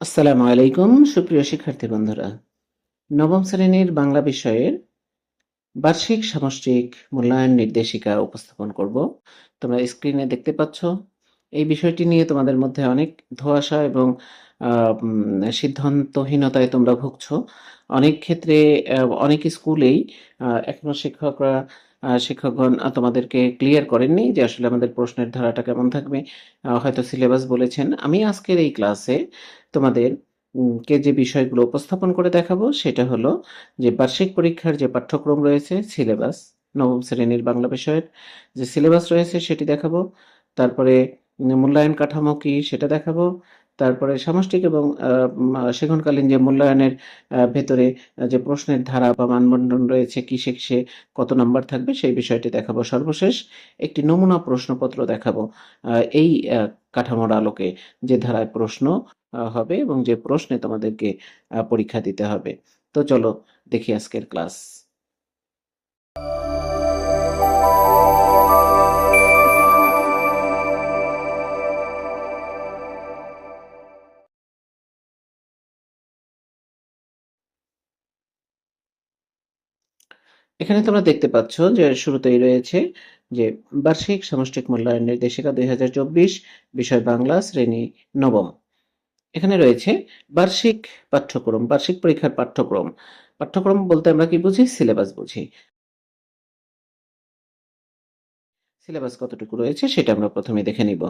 আসসালামু আলাইকুম, সুপ্রিয় শিক্ষার্থী বন্ধুরা। নবম শ্রেণির বাংলা বিষয়ের বার্ষিক সামষ্টিক মূল্যায়ন নির্দেশিকা উপস্থাপন করব। তোমরা স্ক্রিনে দেখতে পাচ্ছ, এই বিষয়টি নিয়ে তোমাদের মধ্যে অনেক ধোঁয়াশা এবং সিদ্ধান্তহীনতায় তোমরা ভুগছ। অনেক ক্ষেত্রে অনেক স্কুলেই এখনও শিক্ষকরা শিক্ষকগণ তোমাদেরকে ক্লিয়ার করেননি যে আসলে আমাদের প্রশ্নের ধারাটা কেমন থাকবে। হয়তো সিলেবাস বলেছেন। আমি আজকের এই ক্লাসে তোমাদের কে যে বিষয়গুলো উপস্থাপন করে দেখাবো সেটা হলো যে বার্ষিক পরীক্ষার যে পাঠ্যক্রম রয়েছে সিলেবাস নবম শ্রেণির বাংলা বিষয়ের যে সিলেবাস রয়েছে সেটি দেখাবো। তারপরে মূল্যায়ন কাঠামো কি সেটা দেখাবো। তারপরে সামষ্টিক এবং সেখানকালীন যে মূল্যায়নের ভেতরে যে প্রশ্নের ধারা বা মানদণ্ড রয়েছে কিসে কিসে কত নাম্বার থাকবে সেই বিষয়টি দেখাবো। সর্বশেষ একটি নমুনা প্রশ্নপত্র দেখাবো। এই কাঠামোর আলোকে যে ধারায় প্রশ্ন হবে এবং যে প্রশ্নে তোমাদেরকে পরীক্ষা দিতে হবে। তো চলো দেখি আজকের ক্লাস। এখানে তোমরা দেখতে পাচ্ছ যে শুরুতেই রয়েছে যে বার্ষিক সামষ্টিক মূল্যায়ন নির্দেশিকা দুই হাজার চব্বিশ, বিষয় বাংলা, শ্রেণি নবম। এখানে রয়েছে বার্ষিক পাঠ্যক্রম, বার্ষিক পরীক্ষার পাঠ্যক্রম। পাঠ্যক্রম বলতে আমরা কি বুঝি? সিলেবাস বুঝি। সিলেবাস কতটুকু রয়েছে সেটা আমরা প্রথমে দেখে নিব।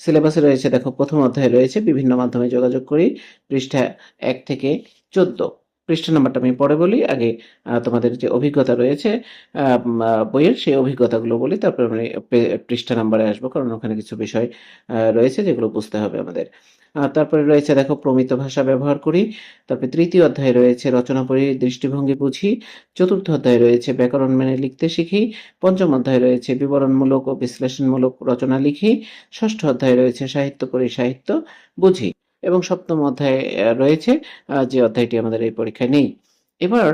সিলেবাসে রয়েছে, দেখো, প্রথম অধ্যায়ে রয়েছে বিভিন্ন মাধ্যমে যোগাযোগ করি, পৃষ্ঠা এক থেকে চোদ্দ। পৃষ্ঠা নাম্বারটা আমি পরে বলি। আগে তোমাদের যে অভিজ্ঞতা রয়েছে বইয়ের সেই অভিজ্ঞতাগুলো বলি, তারপর আমি পৃষ্ঠা নাম্বারে আসব, কারণ ওখানে কিছু বিষয় রয়েছে যেগুলো বুঝতে হবে আমাদের। তারপরে রয়েছে দেখো, প্রমিত ভাষা ব্যবহার করি। তারপরে তৃতীয় অধ্যায় রয়েছে রচনা পড়ি, দৃষ্টিভঙ্গি বুঝি। চতুর্থ অধ্যায় রয়েছে ব্যাকরণ মেনে লিখতে শিখি। পঞ্চম অধ্যায় রয়েছে বিবরণমূলক ও বিশ্লেষণমূলক রচনা লিখি। ষষ্ঠ অধ্যায়ে রয়েছে সাহিত্য পড়ি, সাহিত্য বুঝি। এবং সপ্তম অধ্যায়ে রয়েছে যে অধ্যায়টি আমাদের এই পরীক্ষায় নেই। এবার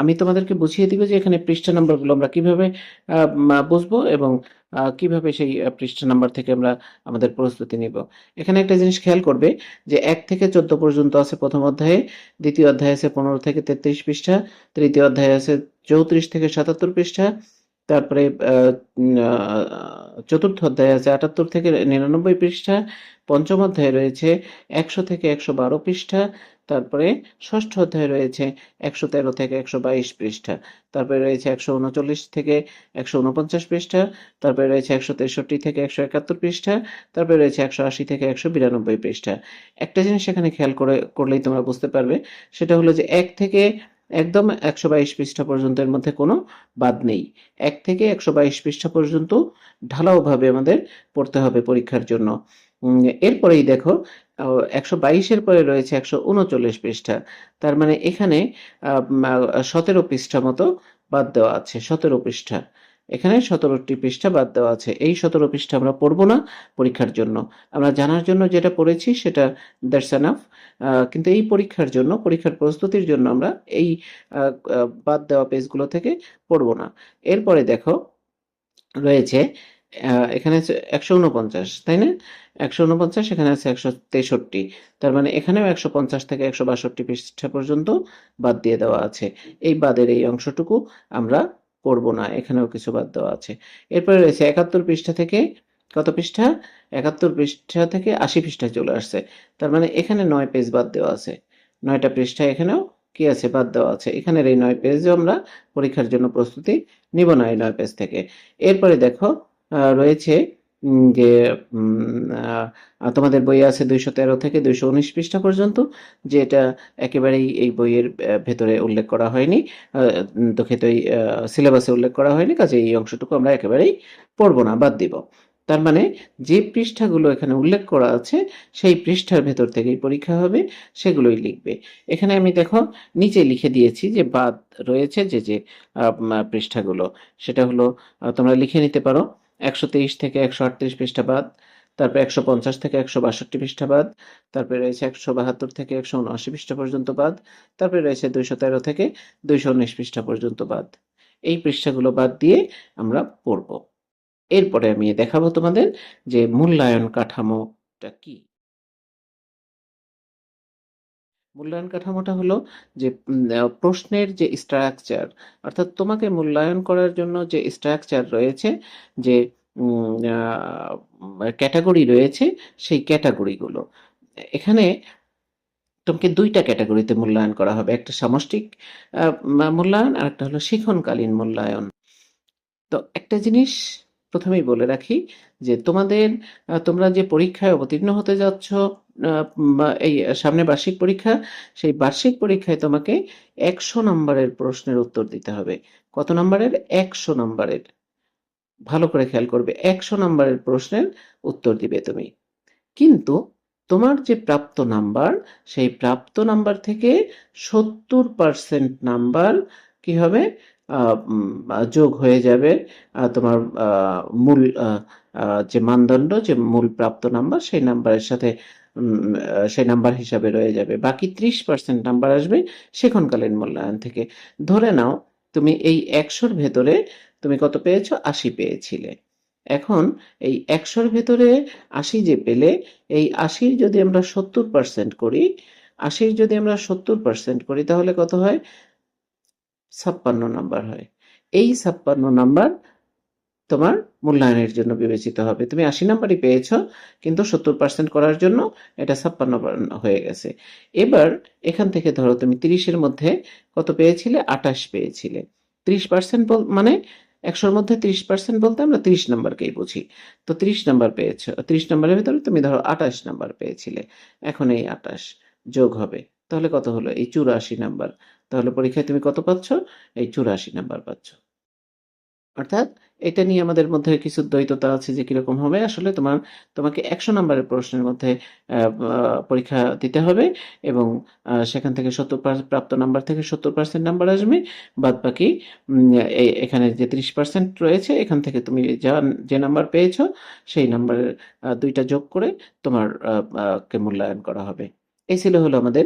আমি তোমাদেরকে বুঝিয়ে দিব যে এখানে পৃষ্ঠা নাম্বারগুলো আমরা কীভাবে বুঝব এবং কীভাবে সেই পৃষ্ঠা নাম্বার থেকে আমরা আমাদের প্রস্তুতি নিব। এখানে একটা জিনিস খেয়াল করবে যে এক থেকে চোদ্দ পর্যন্ত আছে প্রথম অধ্যায়ে, দ্বিতীয় অধ্যায় আছে পনেরো থেকে তেত্রিশ পৃষ্ঠা, তৃতীয় অধ্যায় আছে চৌত্রিশ থেকে সাতাত্তর পৃষ্ঠা তারপরে চতুর্থ অধ্যায় আছে, আটাত্তর থেকে নিরানব্বই পৃষ্ঠা, পঞ্চম অধ্যায় রয়েছে একশো থেকে একশো বারো পৃষ্ঠা, তারপরে ষষ্ঠ অধ্যায় রয়েছে একশো তেরো থেকে একশো বাইশ পৃষ্ঠা, তারপরে রয়েছে একশো উনচল্লিশ থেকে একশো উনপঞ্চাশ পৃষ্ঠা, তারপরে রয়েছে একশো তেষট্টি থেকে একশো একাত্তর পৃষ্ঠা, তারপরে রয়েছে একশো আশি থেকে একশো বিরানব্বই পৃষ্ঠা। একটা জিনিস এখানে খেয়াল করে, করলেই তোমরা বুঝতে পারবে, সেটা হলো যে এক থেকে একদম একশো বাইশ পৃষ্ঠা পর্যন্ত এর মধ্যে কোনো বাদ নেই। এক থেকে একশো বাইশ পৃষ্ঠা পর্যন্ত ঢালাওভাবে আমাদের পড়তে হবে পরীক্ষার জন্য। এরপরেই দেখো একশো বাইশের পরে রয়েছে একশো উনচল্লিশ পৃষ্ঠা। তার মানে এখানে সতেরো পৃষ্ঠা মতো বাদ দেওয়া আছে, সতেরো পৃষ্ঠা। এখানে সতেরোটি পৃষ্ঠা বাদ দেওয়া আছে। এই সতেরো পৃষ্ঠা আমরা পড়ব না পরীক্ষার জন্য। আমরা জানার জন্য যেটা পড়েছি সেটা দ্যাটস কিন্তু এই পরীক্ষার জন্য, পরীক্ষার প্রস্তুতির জন্য আমরা এই বাদ দেওয়া পেজগুলো থেকে পড়ব না। এরপরে দেখো, রয়েছে এখানে আছে একশো উনপঞ্চাশ, তাই না? একশো উনপঞ্চাশ, এখানে আছে একশো তেষট্টি। তার মানে এখানেও একশো পঞ্চাশ থেকে একশো বাষট্টি পৃষ্ঠা পর্যন্ত বাদ দিয়ে দেওয়া আছে। এই বাদের এই অংশটুকু আমরা পড়ব না, এখানেও কিছু বাদ দেওয়া আছে। এরপরে রয়েছে একাত্তর পৃষ্ঠা থেকে, কত পৃষ্ঠা? একাত্তর পৃষ্ঠা থেকে আশি পৃষ্ঠা চলে আসছে। তার মানে এখানে নয় পেজ বাদ দেওয়া আছে। নয়টা পৃষ্ঠা এখানেও কি আছে? বাদ দেওয়া আছে। এখানের এই নয় পেজও আমরা পরীক্ষার জন্য প্রস্তুতি নিব না এই নয় পেজ থেকে। এরপরে দেখো রয়েছে যে তোমাদের বই আছে দুইশো তেরো থেকে দুইশো উনিশ পৃষ্ঠা পর্যন্ত, যেটা একেবারেই এই বইয়ের ভেতরে উল্লেখ করা হয়নি। দুঃখিত, এই সিলেবাসে উল্লেখ করা হয়নি কাজে এই অংশটুকু আমরা একেবারেই পড়ব না, বাদ দিব। তার মানে যে পৃষ্ঠাগুলো এখানে উল্লেখ করা আছে, সেই পৃষ্ঠার ভেতর থেকেই পরীক্ষা হবে, সেগুলোই লিখবে। এখানে আমি দেখো, নিচে লিখে দিয়েছি যে, বাদ রয়েছে যে যে পৃষ্ঠাগুলো, সেটা হলো তোমরা লিখে নিতে পারো। একশো তেইশ থেকে একশো আটত্রিশ পৃষ্ঠাবাদ, তারপর একশো পঞ্চাশ থেকে একশো বাষট্টি পৃষ্ঠাবাদ, তারপরে রয়েছে একশো বাহাত্তর থেকে একশো উনআশি পৃষ্ঠা পর্যন্ত বাদ, তারপরে রয়েছে দুইশো তেরো থেকে দুইশো উনিশ পৃষ্ঠা পর্যন্ত বাদ। এই পৃষ্ঠাগুলো বাদ দিয়ে আমরা পড়ব। এরপরে আমি দেখাবো তোমাদের যে মূল্যায়ন কাঠামোটা কি। মূল্যায়ন কাঠামোটা হলো যে প্রশ্নের যে স্ট্রাকচার অর্থাৎ তোমাকে মূল্যায়ন করার জন্য যে স্ট্রাকচার রয়েছে, যে ক্যাটাগরি রয়েছে, সেই ক্যাটাগরিগুলো এখানে তোমাকে দুইটা ক্যাটাগরিতে মূল্যায়ন করা হবে, একটা সামষ্টিক মূল্যায়ন আর একটা হলো শিখনকালীন মূল্যায়ন। তো একটা জিনিস প্রথমেই বলে রাখি যে, তোমাদের তোমরা যে পরীক্ষায় অবতীর্ণ হতে যাচ্ছ এই সামনে বার্ষিক পরীক্ষা, সেই বার্ষিক পরীক্ষায় তোমাকে একশো নম্বরের প্রশ্নের উত্তর দিতে হবে। কত নম্বরের? একশো নম্বরের। ভালো করে খেয়াল করবে, একশো নম্বরের প্রশ্নের উত্তর দিবে তুমি। কিন্তু তোমার যে প্রাপ্ত নাম্বার, সেই প্রাপ্ত নাম্বার থেকে সত্তর পার্সেন্ট নাম্বার কি হবে? যোগ হয়ে যাবে। তোমার মূল যে মানদণ্ড, যে মূল প্রাপ্ত নাম্বার, সেই নাম্বারের সাথে সেই নাম্বার হিসাবে রয়ে যাবে। বাকি ত্রিশ পার্সেন্ট নাম্বার আসবে সেখানকালীন মূল্যায়ন থেকে। ধরে নাও, তুমি এই একশোর ভেতরে তুমি কত পেয়েছ? আশি পেয়েছিলে। এখন এই একশোর ভেতরে আশি যে পেলে, এই আশির যদি আমরা সত্তর পার্সেন্ট করি, আশির যদি আমরা সত্তর পার্সেন্ট করি, তাহলে কত হয়? ছাপ্পান্ন নাম্বার হয়। এই ছাপ্পান্ন নাম্বার তোমার মূল্যায়নের জন্য বিবেচিত হবে। তুমি আশি নাম্বারই পেয়েছ, কিন্তু সত্তর পার্সেন্ট করার জন্য এটা ছাপ্পান্ন হয়ে গেছে। এবার এখান থেকে ধরো তুমি তিরিশের মধ্যে কত পেয়েছিলে? আটাশ পেয়েছিলে। ত্রিশ পার্সেন্ট মানে একশোর মধ্যে ত্রিশ পার্সেন্ট বলতে আমরা ত্রিশ নাম্বারকেই বুঝি। তো ত্রিশ নাম্বার পেয়েছ, ত্রিশ নাম্বারের ভিতরে তুমি ধরো আটাশ নাম্বার পেয়েছিলে। এখন এই আটাশ যোগ হবে। তাহলে কত হলো? এই চুরাশি নাম্বার। তাহলে পরীক্ষায় তুমি কত পাচ্ছ? এই চুরাশি নাম্বার পাচ্ছ। অর্থাৎ এটা নিয়ে আমাদের মধ্যে কিছু দ্বৈততা আছে যে কীরকম হবে। আসলে তোমার, তোমাকে একশো নাম্বারের প্রশ্নের মধ্যে পরীক্ষা দিতে হবে এবং সেখান থেকে সত্তর প্রাপ্ত নাম্বার থেকে সত্তর পার্সেন্ট নাম্বার আসবে। বাদ বাকি এখানে যে ত্রিশ পার্সেন্ট রয়েছে, এখান থেকে তুমি যা, যে নাম্বার পেয়েছ, সেই নাম্বারের দুইটা যোগ করে তোমার কে মূল্যায়ন করা হবে। এই ছিল হলো আমাদের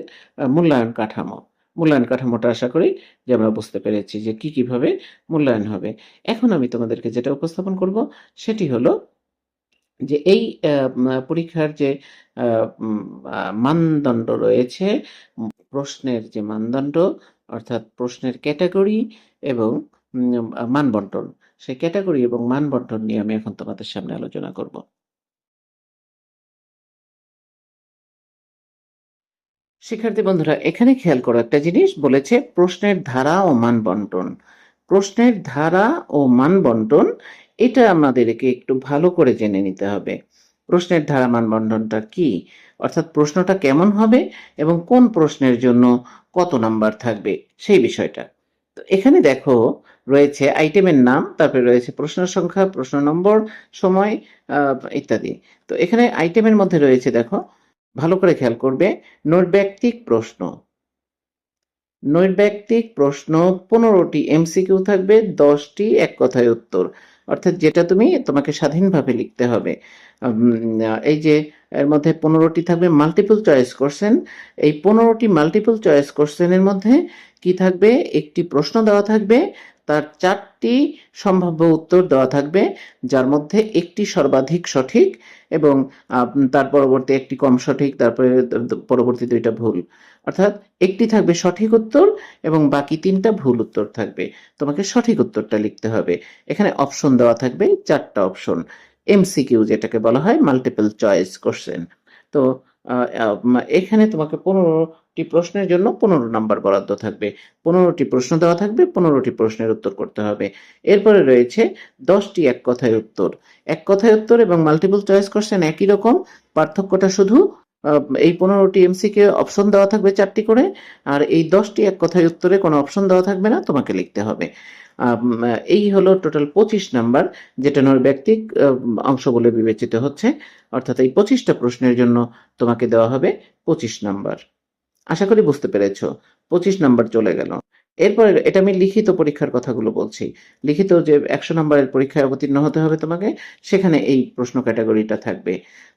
মূল্যায়ন কাঠামো। মূল্যায়ন কাঠামোটা আশা করি যে আমরা বুঝতে পেরেছি যে কি কীভাবে মূল্যায়ন হবে। এখন আমি তোমাদেরকে যেটা উপস্থাপন করব সেটি হলো যে এই পরীক্ষার যে মানদণ্ড রয়েছে, প্রশ্নের যে মানদণ্ড, অর্থাৎ প্রশ্নের ক্যাটাগরি এবং মানবন্টন। সেই ক্যাটাগরি এবং মানবন্টন নিয়ে আমি এখন তোমাদের সামনে আলোচনা করব। শিক্ষার্থী বন্ধুরা, এখানে খেয়াল করো একটা জিনিস বলেছে, প্রশ্নের ধারা ও মান বন্টন প্রশ্নের ধারা ও মান বন্টন এটা আমাদেরকে একটু ভালো করে জেনে নিতে হবে। প্রশ্নের ধারা মান বন্টনটা কি? অর্থাৎ প্রশ্নটা কেমন হবে এবং কোন প্রশ্নের জন্য কত নাম্বার থাকবে, সেই বিষয়টা। তো এখানে দেখো, রয়েছে আইটেমের নাম, তারপরে রয়েছে প্রশ্ন সংখ্যা, প্রশ্ন নম্বর, সময় ইত্যাদি। তো এখানে আইটেমের মধ্যে রয়েছে, দেখো ভালো করে খেয়াল করবে, নৈর্ব্যক্তিক প্রশ্ন। নৈর্ব্যক্তিক প্রশ্ন, পনেরোটি এমসিকিউ থাকবে, দশটি এক কথায় উত্তর। অর্থাৎ যেটা তুমি তোমাকে স্বাধীনভাবে লিখতে হবে। এই যে এর মধ্যে পনেরোটি থাকবে মাল্টিপল চয়েস কোশ্চেন এই পনেরোটি মাল্টিপল চয়েস কোশ্চেনের মধ্যে কি থাকবে? একটি প্রশ্ন দেওয়া থাকবে তার চারটি সম্ভাব্য উত্তর দেওয়া থাকবে, যার মধ্যে একটি সর্বাধিক সঠিক এবং তার পরবর্তী একটি কম সঠিক, তারপরে পরবর্তী দুইটা ভুল। অর্থাৎ একটি থাকবে সঠিক উত্তর এবং বাকি তিনটা ভুল উত্তর থাকবে। তোমাকে সঠিক উত্তরটা লিখতে হবে। এখানে অপশন দেওয়া থাকবে চারটা অপশন এমসিকিউ যেটাকে বলা হয় মাল্টিপল চয়েস কোশ্চেন তো এখানে তোমাকে পনেরোটি প্রশ্নের জন্য পনেরো নাম্বার বরাদ্দ থাকবে। পনেরোটি প্রশ্ন দেওয়া থাকবে, পনেরোটি প্রশ্নের উত্তর করতে হবে। এরপরে রয়েছে দশটি এক কথায় উত্তর। এক কথায় উত্তর এবং মাল্টিপল চয়েস কোশ্চেন একই রকম, পার্থক্যটা শুধু এই পনেরোটি এমসিকে অপশন দেওয়া থাকবে চারটি করে, আর এই দশটি এক কথায় উত্তরে কোনো অপশন দেওয়া থাকবে না, তোমাকে লিখতে হবে। এই হলো টোটাল পঁচিশ নাম্বার, যেটা নৈর্ব্যক্তিক ব্যক্তিক অংশ বলে বিবেচিত হচ্ছে। অর্থাৎ এই পঁচিশটা প্রশ্নের জন্য তোমাকে দেওয়া হবে পঁচিশ নাম্বার। আশা করি বুঝতে পেরেছ। পঁচিশ নাম্বার চলে গেল। এরপরে এটা আমি লিখিত পরীক্ষার কথাগুলো বলছি। লিখিত যে একশো নম্বরের পরীক্ষায় অবতীর্ণ হতে হবে তোমাকে, সেখানে এই প্রশ্ন ক্যাটাগরিটা থাকবে।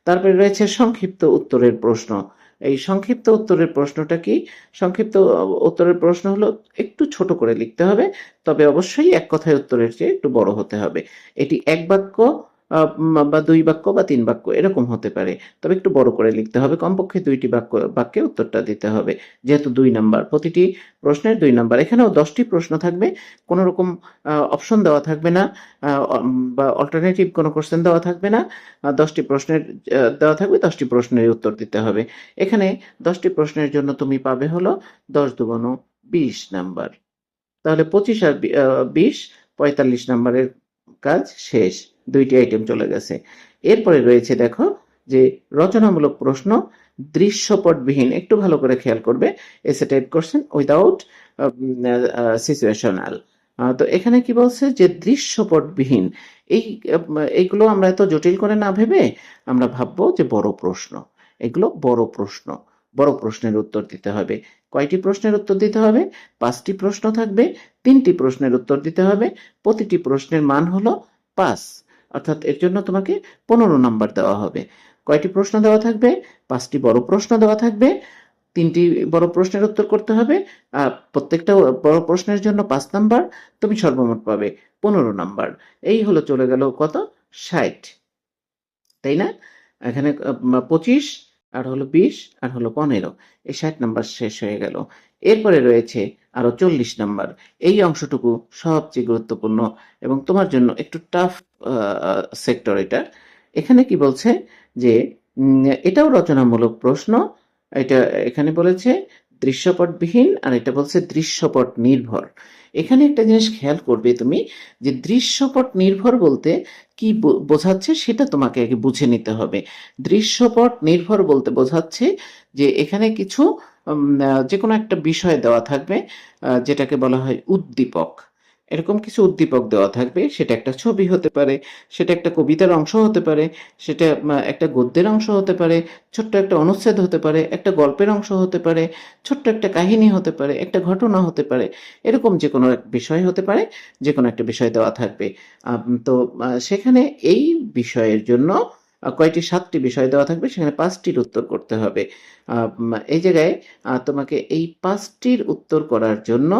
তারপরে রয়েছে সংক্ষিপ্ত উত্তরের প্রশ্ন। এই সংক্ষিপ্ত উত্তরের প্রশ্নটা কি? সংক্ষিপ্ত উত্তরের প্রশ্ন হলো একটু ছোট করে লিখতে হবে, তবে অবশ্যই এক কথায় উত্তরের চেয়ে একটু বড় হতে হবে। এটি এক বাক্য বা দুই বাক্য বা তিন বাক্য, এরকম হতে পারে। তবে একটু বড় করে লিখতে হবে। কমপক্ষে দুইটি বাক্য, বাক্যে উত্তরটা দিতে হবে। যেহেতু দুই নাম্বার, প্রতিটি প্রশ্নের দুই নাম্বার, এখানেও দশটি প্রশ্ন থাকবে। কোনো রকম অপশন দেওয়া থাকবে না বা অল্টারনেটিভ কোনো কোশ্চেন দেওয়া থাকবে না। দশটি প্রশ্নের দেওয়া থাকবে, দশটি প্রশ্নের উত্তর দিতে হবে। এখানে দশটি প্রশ্নের জন্য তুমি পাবে হলো দশ দুগুণ বিশ নাম্বার। তাহলে পঁচিশ আর বিশ, পঁয়তাল্লিশ নাম্বারের কাজ শেষ। দুইটি আইটেম চলে গেছে। এরপরে রয়েছে দেখো যে রচনামূলক প্রশ্ন, দৃশ্যপটবিহীন, একটু ভালো করে খেয়াল করবে এসে টাইপ করছেন উইদাউট সিচুয়েশনাল তো এখানে কি বলছে যে দৃশ্যপটবিহীন, এই এইগুলো আমরা এত জটিল করে না ভেবে আমরা ভাববো যে বড় প্রশ্ন। এগুলো বড় প্রশ্ন, বড় প্রশ্নের উত্তর দিতে হবে। কয়টি প্রশ্নের উত্তর দিতে হবে? পাঁচটি প্রশ্ন থাকবে, তিনটি প্রশ্নের উত্তর দিতে হবে, প্রতিটি প্রশ্নের মান হলো পাঁচ। অর্থাৎ এর জন্য তোমাকে পনেরো নাম্বার দেওয়া হবে। কয়টি প্রশ্ন দেওয়া থাকবে? পাঁচটি বড় প্রশ্ন দেওয়া থাকবে। তিনটি বড় প্রশ্নের উত্তর করতে হবে। আর প্রত্যেকটা বড় প্রশ্নের জন্য পাঁচ নাম্বার তুমি সর্বমোট পাবে পনেরো নাম্বার। এই হলো চলে গেল কত? ষাট। তাই না? এখানে পঁচিশ, আর হলো বিশ, আর হলো পনেরো। এই ষাট নাম্বার শেষ হয়ে গেল। এরপরে রয়েছে আরও চল্লিশ নাম্বার। এই অংশটুকু সবচেয়ে গুরুত্বপূর্ণ এবং তোমার জন্য একটু টাফ সেক্টর এটা। এখানে কি বলছে যে এটাও রচনামূলক প্রশ্ন। এটা এখানে বলেছে দৃশ্যপটবিহীন আর এটা বলছে দৃশ্যপট নির্ভর। এখানে একটা জিনিস খেয়াল করবে তুমি যে, দৃশ্যপট নির্ভর বলতে কি বোঝাচ্ছে সেটা তোমাকে আগে বুঝে নিতে হবে। দৃশ্যপট নির্ভর বলতে বোঝাচ্ছে যে, এখানে কিছু যে কোনো একটা বিষয় দেওয়া থাকবে যেটাকে বলা হয় উদ্দীপক। এরকম কিছু উদ্দীপক দেওয়া থাকবে, সেটা একটা ছবি হতে পারে, সেটা একটা কবিতার অংশ হতে পারে, সেটা একটা গদ্যের অংশ হতে পারে, ছোট্ট একটা অনুচ্ছেদ হতে পারে, একটা গল্পের অংশ হতে পারে, ছোট্ট একটা কাহিনী হতে পারে, একটা ঘটনা হতে পারে, এরকম যে কোনো এক বিষয় হতে পারে যে কোনো একটা বিষয় দেওয়া থাকবে। তো সেখানে এই বিষয়ের জন্য কয়টি, সাতটি বিষয় দেওয়া থাকবে, সেখানে পাঁচটির উত্তর করতে হবে। এই জায়গায় তোমাকে এই পাঁচটির উত্তর করার জন্য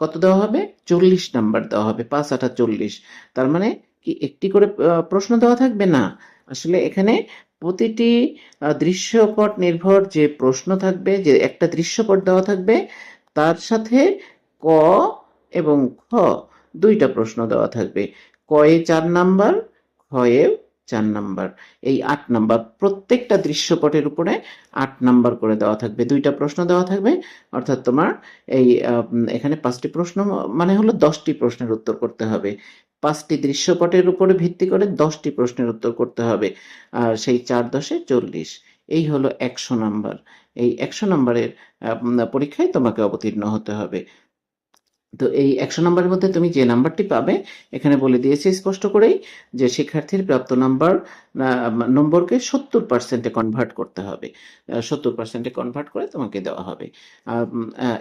কত দেওয়া হবে? চল্লিশ নাম্বার দেওয়া হবে, পাঁচ আঠা চল্লিশ। তার মানে কি একটি করে প্রশ্ন দেওয়া থাকবে? না। আসলে এখানে প্রতিটি দৃশ্যপট নির্ভর যে প্রশ্ন থাকবে, যে একটা দৃশ্যপট দেওয়া থাকবে, তার সাথে ক এবং খ দুইটা প্রশ্ন দেওয়া থাকবে। কয়ে চার নাম্বার, খয়ে চার নাম্বার। এই আট নাম্বার প্রত্যেকটা দৃশ্যপটের উপরে আট নাম্বার করে দেওয়া থাকবে, দুইটা প্রশ্ন দেওয়া থাকবে। অর্থাৎ তোমার এই এখানে পাঁচটি প্রশ্ন মানে হলো দশটি প্রশ্নের উত্তর করতে হবে। পাঁচটি দৃশ্যপটের উপরে ভিত্তি করে দশটি প্রশ্নের উত্তর করতে হবে। আর সেই চার দশে চল্লিশ। এই হলো একশো নাম্বার। এই একশো নাম্বারের পরীক্ষায় তোমাকে অবতীর্ণ হতে হবে। তো এই একশো নাম্বারের মধ্যে তুমি যে নাম্বারটি পাবে, এখানে বলে দিয়েছে স্পষ্ট করেই যে শিক্ষার্থীর প্রাপ্ত নাম্বার নম্বরকে সত্তর পার্সেন্টে কনভার্ট করতে হবে। সত্তর পার্সেন্টে কনভার্ট করে তোমাকে দেওয়া হবে।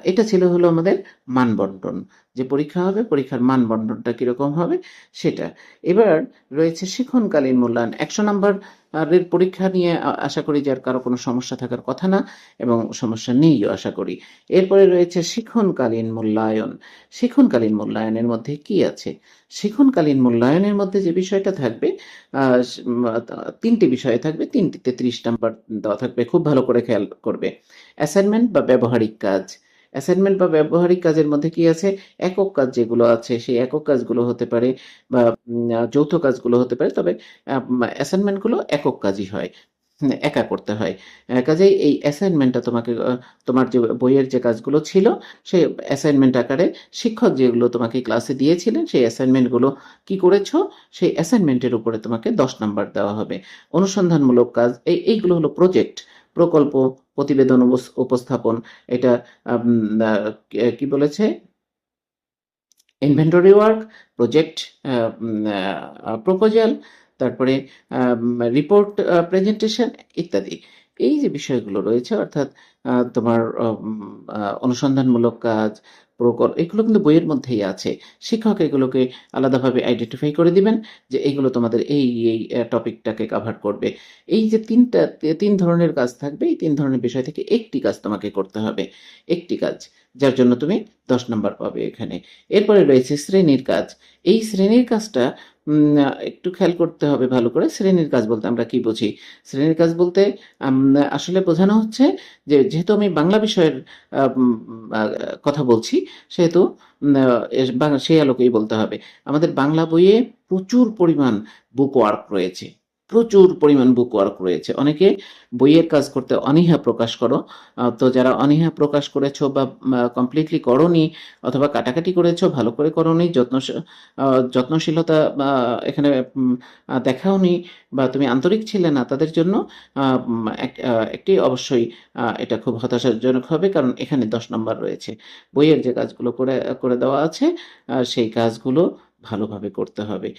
এটা ছিল হলো আমাদের মানবন্টন। যে পরীক্ষা হবে, পরীক্ষার মানবন্টনটা কীরকম হবে, সেটা। এবার রয়েছে শিক্ষণকালীন মূল্যায়ন। একশো নাম্বার এর পরীক্ষা নিয়ে আশা করি যে আর কারও কোনো সমস্যা থাকার কথা না এবং সমস্যা নেইও আশা করি। এরপরে রয়েছে শিখনকালীন মূল্যায়ন। শিখনকালীন মূল্যায়নের মধ্যে কি আছে? শিখনকালীন মূল্যায়নের মধ্যে যে বিষয়টা থাকবে তিনটি বিষয় থাকবে, তিনটিতে ত্রিশ নাম্বার দেওয়া থাকবে, খুব ভালো করে খেয়াল করবে। অ্যাসাইনমেন্ট বা ব্যবহারিক কাজ। অ্যাসাইনমেন্ট বা ব্যবহারিক কাজের মধ্যে কি আছে? একক কাজ যেগুলো আছে, সেই একক কাজগুলো হতে পারে বা যৌথ কাজগুলো হতে পারে, তবে অ্যাসাইনমেন্টগুলো একক কাজই হয় একা করতে হয়। কাজেই এই অ্যাসাইনমেন্টটা তোমাকে তোমার যে বইয়ের যে কাজগুলো ছিল, সেই অ্যাসাইনমেন্ট আকারে শিক্ষক যেগুলো তোমাকে ক্লাসে দিয়েছিলেন, সেই অ্যাসাইনমেন্টগুলো কি করেছ? সেই অ্যাসাইনমেন্টের উপরে তোমাকে দশ নাম্বার দেওয়া হবে। অনুসন্ধানমূলক কাজ, এই, এইগুলো হলো প্রজেক্ট প্রকল্প, প্রতিবেদন উপস্থাপন। এটা কি- বলেছে? ইনভেন্টরি ওয়ার্ক প্রজেক্ট প্রপোজাল তারপরে রিপোর্ট প্রেজেন্টেশন ইত্যাদি। এই যে বিষয়গুলো রয়েছে, অর্থাৎ তোমার অনুসন্ধানমূলক কাজ প্রকল্প এগুলো কিন্তু বইয়ের মধ্যেই আছে। শিক্ষক এগুলোকে আলাদাভাবে আইডেন্টিফাই করে দিবেন যে এইগুলো তোমাদের এই এই টপিকটাকে কাভার করবে। এই যে তিনটা, তিন ধরনের কাজ থাকবে, এই তিন ধরনের বিষয় থেকে একটি কাজ তোমাকে করতে হবে। একটি কাজ, যার জন্য তুমি দশ নম্বর পাবে এখানে। এরপরে রয়েছে শ্রেণির কাজ। এই শ্রেণির কাজটা একটু খেয়াল করতে হবে ভালো করে শ্রেণির কাজ বলতে আমরা কি বুঝি? শ্রেণির কাজ বলতে আসলে বোঝানো হচ্ছে যে যেহেতু আমি বাংলা বিষয়ের কথা বলছি, সেহেতু সেই আলোকেই বলতে হবে। আমাদের বাংলা বইয়ে প্রচুর পরিমাণ বুক ওয়ার্ক রয়েছে। প্রচুর পরিমাণ বুক ওয়ার্ক রয়েছে। অনেকে বইয়ের কাজ করতে অনীহা প্রকাশ করো। তো যারা অনীহা প্রকাশ করেছ বা কমপ্লিটলি করনি অথবা কাটাকাটি করেছ, ভালো করে করনি যত্ন যত্নশীলতা এখানে দেখাওনি বা তুমি আন্তরিক ছিলে না, তাদের জন্য এক- একটি অবশ্যই এটা খুব হতাশাজনক হবে, কারণ এখানে দশ নম্বর রয়েছে। বইয়ের যে কাজগুলো করে করে দেওয়া আছে সেই কাজগুলো ভালোভাবে করতে হবে।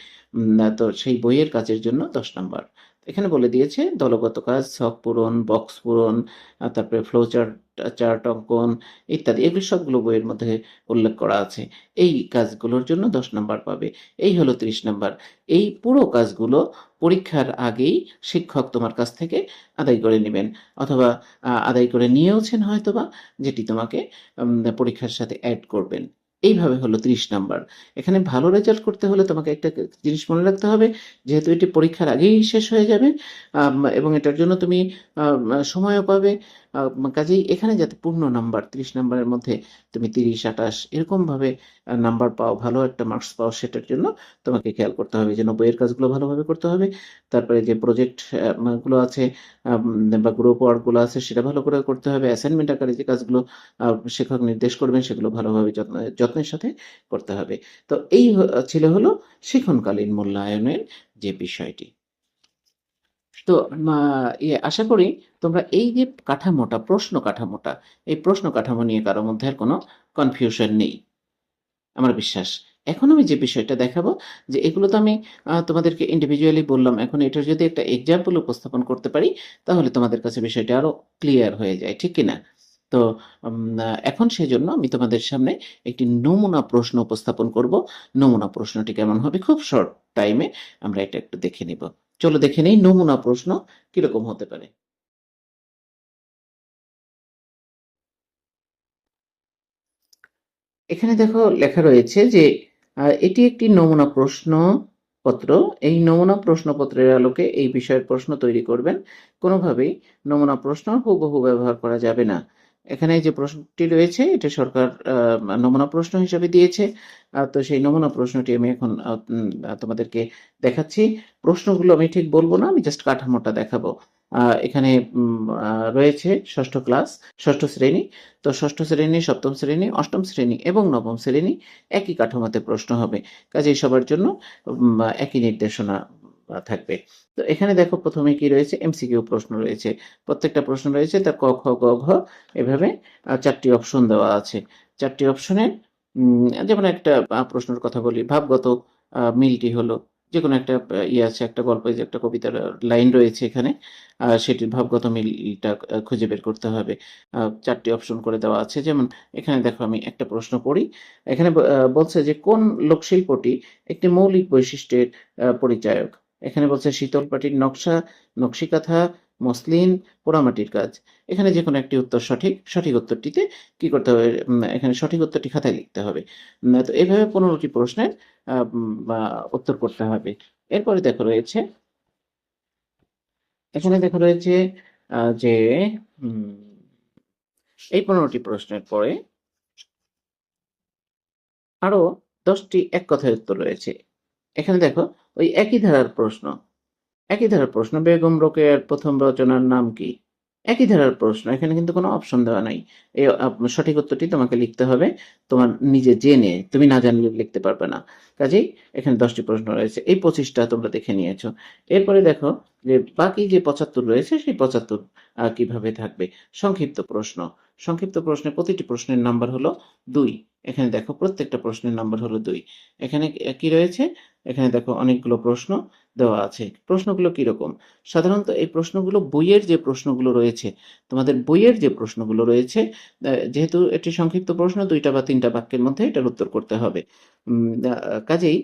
তো সেই বইয়ের কাজের জন্য দশ নম্বর। এখানে বলে দিয়েছে, দলগত কাজ ছক পূরণ বক্স পূরণ তারপরে ফ্লো চার্ট চার্ট অঙ্কন ইত্যাদি। এগুলো সবগুলো বইয়ের মধ্যে উল্লেখ করা আছে। এই কাজগুলোর জন্য দশ নম্বর পাবে। এই হলো ত্রিশ নম্বর। এই পুরো কাজগুলো পরীক্ষার আগেই শিক্ষক তোমার কাছ থেকে আদায় করে নেবেন। অথবা আদায় করে নিয়েওছেন হয়তোবা, যেটি তোমাকে পরীক্ষার সাথে অ্যাড করবেন। এইভাবে হলো ত্রিশ নাম্বার। এখানে ভালো রেজাল্ট করতে হলে তোমাকে একটা জিনিস মনে রাখতে হবে, যেহেতু এটি পরীক্ষার আগেই শেষ হয়ে যাবে এবং এটার জন্য তুমি সময়ও পাবে। কাজেই এখানে যাতে পূর্ণ নাম্বার, ত্রিশ নাম্বারের মধ্যে তুমি তিরিশ, আঠাশ, এরকমভাবে নাম্বার পাও, ভালো একটা মার্কস পাও, সেটার জন্য তোমাকে খেয়াল করতে হবে যে বইয়ের কাজগুলো ভালোভাবে করতে হবে। তারপরে যে প্রজেক্টগুলো আছে বা গ্রুপ ওয়ার্কগুলো আছে, সেটা ভালো করে করতে হবে। অ্যাসাইনমেন্ট আকারে যে কাজগুলো শিক্ষক নির্দেশ করবেন, সেগুলো ভালোভাবে যত্ন, যত্নের সাথে করতে হবে। তো এই ছিল হলো শিক্ষণকালীন মূল্যায়নের যে বিষয়টি। তো ইয়ে আশা করি তোমরা এই যে কাঠামোটা, প্রশ্ন কাঠামোটা, এই প্রশ্ন কাঠামো নিয়ে কারও মধ্যে আর কোনো কনফিউশন নেই। আমার বিশ্বাস। এখন আমি যে বিষয়টা দেখাবো, যে এগুলো তো আমি তোমাদেরকে ইন্ডিভিজুয়ালি বললাম, এখন এটার যদি একটা এক্সাম্পল উপস্থাপন করতে পারি, তাহলে তোমাদের কাছে বিষয়টা আরও ক্লিয়ার হয়ে যায়, ঠিক কিনা? তো এখন সেজন্য আমি তোমাদের সামনে একটি নমুনা প্রশ্ন উপস্থাপন করব। নমুনা প্রশ্নটি কেমন হবে? খুব শর্ট টাইমে আমরা এটা একটু দেখে নিব। চলো দেখে নেই, নমুনা প্রশ্ন কীরকম হতে পারে। এখানে দেখো লেখা রয়েছে যে এটি একটি নমুনা প্রশ্ন পত্র এই নমুনা প্রশ্নপত্রের আলোকে এই বিষয়ের প্রশ্ন তৈরি করবেন। কোনোভাবেই নমুনা প্রশ্ন হুবহু ব্যবহার করা যাবে না। এখানে যে প্রশ্নটি রয়েছে, এটা সরকার নমুনা প্রশ্ন হিসেবে দিয়েছে। তো সেই নমুনা প্রশ্নটি আমি এখন তোমাদেরকে দেখাচ্ছি। প্রশ্নগুলো আমি ঠিক বলব না, আমি জাস্ট কাঠামোটা দেখাবো। এখানে রয়েছে ষষ্ঠ ক্লাস, ষষ্ঠ শ্রেণি। তো ষষ্ঠ শ্রেণি, সপ্তম শ্রেণি, অষ্টম শ্রেণি এবং নবম শ্রেণি একই কাঠামোতে প্রশ্ন হবে। কাজেই সবার জন্য একই নির্দেশনা থাকবে। তো এখানে দেখো প্রথমে কি রয়েছে? এমসিকিউ প্রশ্ন রয়েছে। প্রত্যেকটা প্রশ্ন রয়েছে তার ক, খ, গ, ঘ এভাবে চারটি অপশন দেওয়া আছে। চারটি অপশনের যেমন একটা প্রশ্নের কথা বলি, ভাবগত মিলটি হলো যে কোনো একটা ইয়ে আছে, একটা গল্পে যে একটা কবিতার লাইন রয়েছে এখানে সেটির ভাবগত মিলটা খুঁজে বের করতে হবে। চারটি অপশন করে দেওয়া আছে। যেমন এখানে দেখো আমি একটা প্রশ্ন পড়ি। এখানে বলছে যে, কোন লোকশিল্পটি একটি মৌলিক বৈশিষ্ট্যের পরিচায়ক? এখানে বলছে শীতল পাটির নকশা, নকশিকাঁথা, মসলিন, পোড়ামাটির কাজ। এখানে যে কোনো একটি উত্তর সঠিক সঠিক উত্তরটিতে কি করতে হবে? এখানে সঠিক উত্তরটি খাতায় লিখতে হবে। তো এইভাবে পনেরোটি প্রশ্নের উত্তর করতে হবে। এরপরে দেখো রয়েছে, এখানে দেখো রয়েছে যে এই পনেরোটি প্রশ্নের পরে আরও দশটি এক কথায় উত্তর রয়েছে। এখানে দেখো ওই একই ধারার প্রশ্ন। একই ধারার প্রশ্ন। বেগম রোকেয়ার প্রথম রচনার নাম কি? একই ধারার প্রশ্ন। এখানে কিন্তু কোনো অপশন দেওয়া নাই। এই সঠিক উত্তরটি তোমাকে লিখতে হবে। তোমার নিজে জেনে তুমি না জানলে লিখতে পারবে না। কাজেই এখানে দশটি প্রশ্ন রয়েছে। এই পঁচিশটা তোমরা দেখে নিয়েছো। এরপরে দেখো যে বাকি যে পঁচাত্তর রয়েছে, সেই পঁচাত্তর কীভাবে থাকবে? সংক্ষিপ্ত প্রশ্ন। সংক্ষিপ্ত প্রশ্নে প্রতিটি প্রশ্নের নাম্বার হলো দুই। এখানে দেখো প্রত্যেকটা প্রশ্নের নাম্বার হলো দুই। এখানে কি রয়েছে? এখানে দেখো অনেকগুলো প্রশ্ন দেওয়া আছে। প্রশ্নগুলো কীরকম? সাধারণত এই প্রশ্নগুলো বইয়ের যে প্রশ্নগুলো রয়েছে, তোমাদের বইয়ের যে প্রশ্নগুলো রয়েছে যেহেতু এটি সংক্ষিপ্ত প্রশ্ন, দুইটা বা তিনটা বাক্যের মধ্যে এটার উত্তর করতে হবে। কাজেই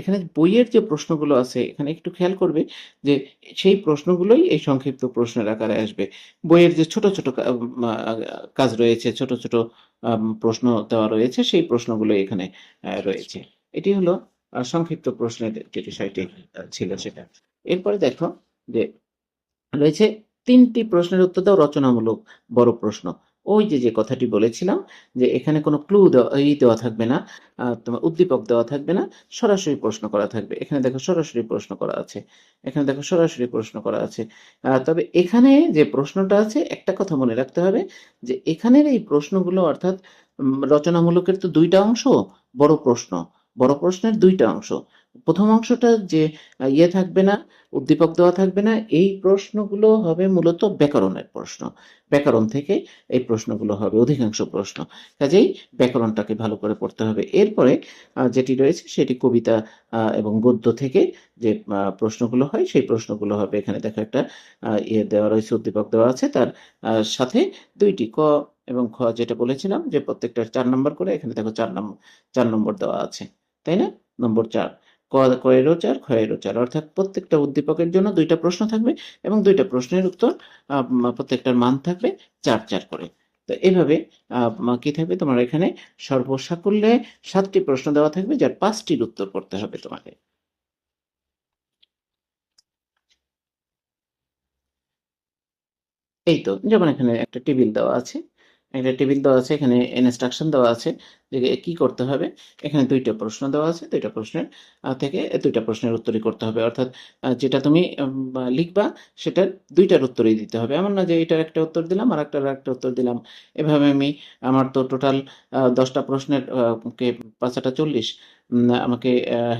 এখানে বইয়ের যে প্রশ্নগুলো আছে, এখানে একটু খেয়াল করবে যে সেই প্রশ্নগুলোই এই সংক্ষিপ্ত প্রশ্নের আকারে আসবে। বইয়ের যে ছোট ছোট কাজ রয়েছে, ছোট ছোট প্রশ্ন দেওয়া রয়েছে, সেই প্রশ্নগুলো এখানে রয়েছে। এটি হলো সংক্ষিপ্ত প্রশ্নের যে বিষয়টি ছিল সেটা। এরপরে দেখো যে রয়েছে তিনটি প্রশ্নের উত্তর দাও, রচনামূলক বড় প্রশ্ন। ওই যে যে কথাটি বলেছিলাম যে এখানে কোনো ক্লু ই দেওয়া থাকবে না তোমার উদ্দীপক দেওয়া থাকবে না, সরাসরি প্রশ্ন করা থাকবে। এখানে দেখো সরাসরি প্রশ্ন করা আছে, এখানে দেখো সরাসরি প্রশ্ন করা আছে। তবে এখানে যে প্রশ্নটা আছে, একটা কথা মনে রাখতে হবে যে এখানের এই প্রশ্নগুলো অর্থাৎ রচনামূলকের তো দুইটা অংশ, বড় প্রশ্ন। বড় প্রশ্নের দুইটা অংশ। প্রথম অংশটা যে ইয়ে থাকবে না, উদ্দীপক দেওয়া থাকবে না, এই প্রশ্নগুলো হবে মূলত ব্যাকরণের প্রশ্ন। ব্যাকরণ থেকে এই প্রশ্নগুলো হবে অধিকাংশ প্রশ্ন। কাজেই ব্যাকরণটাকে ভালো করে পড়তে হবে। এরপরে যেটি রয়েছে সেটি কবিতা এবং গদ্য থেকে যে প্রশ্নগুলো হয়, সেই প্রশ্নগুলো হবে। এখানে দেখো একটা ইয়ে দেওয়া রয়েছে, উদ্দীপক দেওয়া আছে। তার সাথে দুইটি ক এবং খ যেটা বলেছিলাম, যে প্রত্যেকটা চার নম্বর করে এখানে দেখো চার নম্বর চার নম্বর দেওয়া আছে। তাই না? নম্বর চার কয়েরও চার খয়েরও চার। অর্থাৎ প্রত্যেকটা উদ্দীপকের জন্য দুইটা প্রশ্ন থাকবে এবং দুইটা প্রশ্নের উত্তর প্রত্যেকটার মান থাকবে চার চার করে। তো এইভাবে কি থাকবে তোমার এখানে? সর্বসাকুল্যে সাতটি প্রশ্ন দেওয়া থাকবে, যার পাঁচটির উত্তর করতে হবে তোমাকে। এই তো, যেমন এখানে একটা টেবিল দেওয়া আছে। একটা টেবিল দেওয়া আছে, এখানে ইনস্ট্রাকশন দেওয়া আছে যে কি করতে হবে। এখানে দুইটা প্রশ্ন দেওয়া আছে, দুইটা প্রশ্নের থেকে দুইটা প্রশ্নের উত্তরই করতে হবে। অর্থাৎ যেটা তুমি লিখবা সেটার দুইটার উত্তরই দিতে হবে। এমন না যে এটার একটা উত্তর দিলাম আর একটার একটা উত্তর দিলাম। এভাবে আমি আমার তো টোটাল দশটা প্রশ্নের পাঁচটা চল্লিশ আমাকে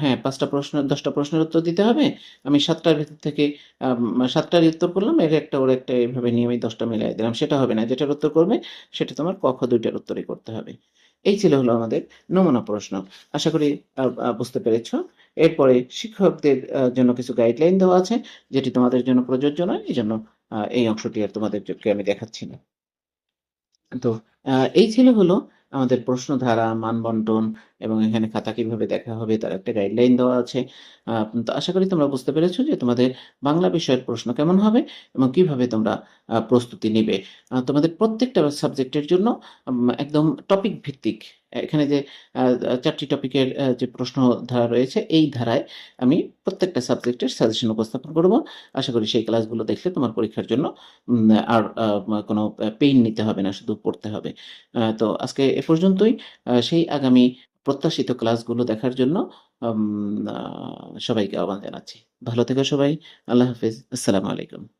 হ্যাঁ পাঁচটা প্রশ্ন দশটা প্রশ্নের উত্তর দিতে হবে। আমি সাতটার ভিতর থেকে আম, সাতটারই উত্তর করলাম এর একটা ওর একটা এইভাবে নিয়ে আমি দশটা মিলাই দিলাম। সেটা হবে না যেটার উত্তর করবে সেটা তোমার ক খ দুইটার উত্তরই করতে হবে। এই ছিল হলো আমাদের নমুনা প্রশ্ন। আশা করি বুঝতে পেরেছ। এরপরে শিক্ষকদের জন্য কিছু গাইডলাইন দেওয়া আছে যেটি তোমাদের জন্য প্রযোজ্য নয় এই জন্য এই অংশটি আর তোমাদেরকে আমি দেখাচ্ছি না। তো এই ছিল হলো আমাদের প্রশ্ন ধারা মানবন্টন এবং এখানে খাতা কীভাবে দেখা হবে তার একটা গাইডলাইন দেওয়া আছে। তো আশা করি তোমরা বুঝতে পেরেছ যে তোমাদের বাংলা বিষয়ের প্রশ্ন কেমন হবে এবং কীভাবে তোমরা প্রস্তুতি নেবে। তোমাদের প্রত্যেকটা সাবজেক্টের জন্য একদম টপিক ভিত্তিক এখানে যে চারটি টপিকের যে প্রশ্ন ধারা রয়েছে, এই ধারায় আমি প্রত্যেকটা সাবজেক্টের সাজেশন উপস্থাপন করব। আশা করি সেই ক্লাসগুলো দেখলে তোমার পরীক্ষার জন্য আর কোনো পেইন নিতে হবে না, শুধু পড়তে হবে। তো আজকে এ পর্যন্তই। সেই আগামী প্রত্যাশিত ক্লাসগুলো দেখার জন্য সবাইকে আহ্বান জানাচ্ছি। ভালো থেকো সবাই। আল্লাহ হাফিজ। আসসালামু আলাইকুম।